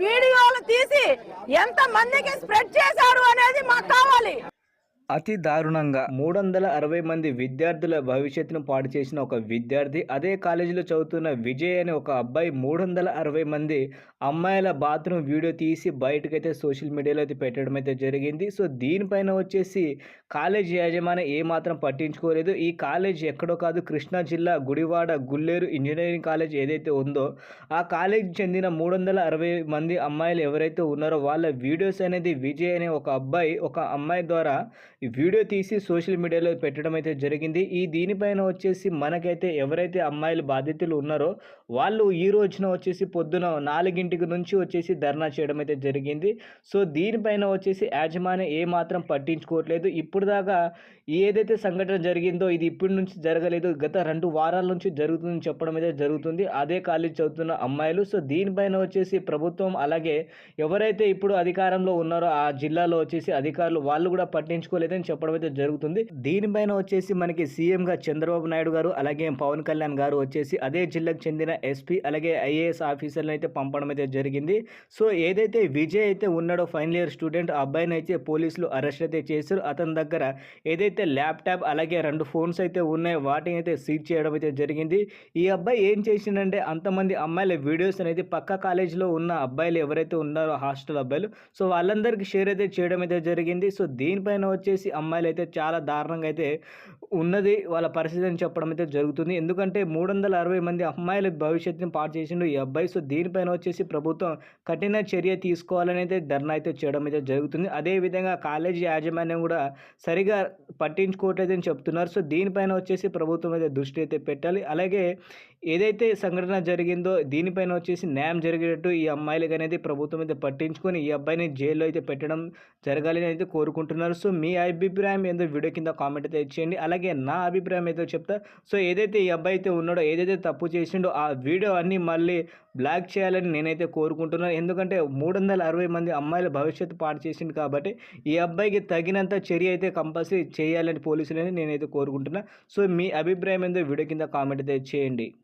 వీడియోలు తీసి ఎంత మందికి స్ప్రెడ్ చేశారు అనేది మాకు అతి దారుణంగా మూడు వందల అరవై మంది విద్యార్థుల భవిష్యత్తును పాడు చేసిన ఒక విద్యార్థి అదే కాలేజీలో చదువుతున్న విజయ్ అనే ఒక అబ్బాయి మూడు వందల అరవై మంది అమ్మాయిల బాత్రూమ్ వీడియో తీసి బయటకైతే సోషల్ మీడియాలో అయితే పెట్టడం అయితే జరిగింది. సో దీనిపైన వచ్చేసి కాలేజ్ యాజమాన్యం ఏమాత్రం పట్టించుకోలేదు. ఈ కాలేజ్ ఎక్కడో కాదు కృష్ణా జిల్లా గుడివాడ గుల్లేరు ఇంజనీరింగ్ కాలేజ్ ఏదైతే ఉందో ఆ కాలేజ్ చెందిన మూడు వందల అరవై మంది అమ్మాయిలు ఎవరైతే ఉన్నారో వాళ్ళ వీడియోస్ అనేది విజయ్ అనే ఒక అబ్బాయి ఒక అమ్మాయి ద్వారా వీడియో తీసి సోషల్ మీడియాలో పెట్టడం అయితే జరిగింది. ఈ దీనిపైన వచ్చేసి మనకైతే ఎవరైతే అమ్మాయిలు బాధితులు ఉన్నారో వాళ్ళు ఈ రోజున వచ్చేసి పొద్దున నాలుగింటికి నుంచి వచ్చేసి ధర్నా చేయడం అయితే జరిగింది. సో దీనిపైన వచ్చేసి యాజమాన్యం ఏమాత్రం పట్టించుకోవట్లేదు. ఇప్పుడు దాకా ఏదైతే సంఘటన జరిగిందో ఇది ఇప్పటి నుంచి జరగలేదు. గత రెండు వారాల నుంచి జరుగుతుందని చెప్పడం అయితే జరుగుతుంది. అదే కాలేజ్ చదువుతున్న అమ్మాయిలు. సో దీనిపైన వచ్చేసి ప్రభుత్వం అలాగే ఎవరైతే ఇప్పుడు అధికారంలో ఉన్నారో ఆ జిల్లాలో వచ్చేసి అధికారులు వాళ్ళు కూడా పట్టించుకోలేదు. పట్టించుకోలేదని చెప్పడం అయితే జరుగుతుంది. దీనిపైన వచ్చేసి మనకి సీఎంగా చంద్రబాబు నాయుడు గారు అలాగే పవన్ కళ్యాణ్ గారు వచ్చేసి అదే జిల్లాకు చెందిన ఎస్పీ అలాగే ఐఏఎస్ ఆఫీసర్లను అయితే పంపడం అయితే జరిగింది. సో ఏదైతే విజయ్ అయితే ఉన్నాడో ఫైనల్ ఇయర్ స్టూడెంట్ ఆ అబ్బాయిని అయితే పోలీసులు అరెస్ట్ అయితే చేశారు. అతని దగ్గర ఏదైతే ల్యాప్టాప్ అలాగే రెండు ఫోన్స్ అయితే ఉన్నాయో వాటిని అయితే సీజ్ చేయడం అయితే జరిగింది. ఈ అబ్బాయి ఏం చేసిందంటే అంతమంది అమ్మాయిల వీడియోస్ అనేది పక్క కాలేజీలో ఉన్న అబ్బాయిలు ఎవరైతే ఉన్నారో హాస్టల్ అబ్బాయిలు సో వాళ్ళందరికీ షేర్ అయితే చేయడం అయితే జరిగింది. సో దీనిపైన వచ్చేసి అమ్మాయిలు అయితే చాలా దారుణంగా అయితే ఉన్నది వాళ్ళ పరిస్థితి అని చెప్పడం అయితే జరుగుతుంది. ఎందుకంటే మూడు వందల అరవై మంది అమ్మాయిల భవిష్యత్తుని పాటు చేసిండు ఈ అబ్బాయి. సో దీనిపైన వచ్చేసి ప్రభుత్వం కఠిన చర్య తీసుకోవాలని అయితే ధర్నా అయితే చేయడం అయితే జరుగుతుంది. అదేవిధంగా కాలేజీ యాజమాన్యం కూడా సరిగా పట్టించుకోవట్లేదని చెప్తున్నారు. సో దీనిపైన వచ్చేసి ప్రభుత్వం అయితే దృష్టి అయితే పెట్టాలి. అలాగే ఏదైతే సంఘటన జరిగిందో దీనిపైన వచ్చేసి న్యాయం జరిగేటట్టు ఈ అమ్మాయిలకి అనేది ప్రభుత్వం అయితే పట్టించుకొని ఈ అబ్బాయిని జైల్లో అయితే పెట్టడం జరగాలని అయితే కోరుకుంటున్నారు. సో మీ అభిప్రాయం ఏందో వీడియో కింద కామెంట్ అయితే ఇచ్చేయండి అలాగే నా అభిప్రాయం ఏదో చెప్తా. సో ఏదైతే ఈ అబ్బాయి అయితే ఉన్నాడో ఏదైతే తప్పు చేసిండో ఆ వీడియో అన్నీ మళ్ళీ బ్లాక్ చేయాలని నేనైతే కోరుకుంటున్నాను. ఎందుకంటే మూడు వందల అరవై మంది అమ్మాయిల భవిష్యత్తు పాటు చేసింది కాబట్టి ఈ అబ్బాయికి తగినంత చర్య అయితే కంపల్సరీ చేయాలని పోలీసులని నేనైతే కోరుకుంటున్నా. సో మీ అభిప్రాయం ఏందో వీడియో కింద కామెంట్ అయితే చేయండి.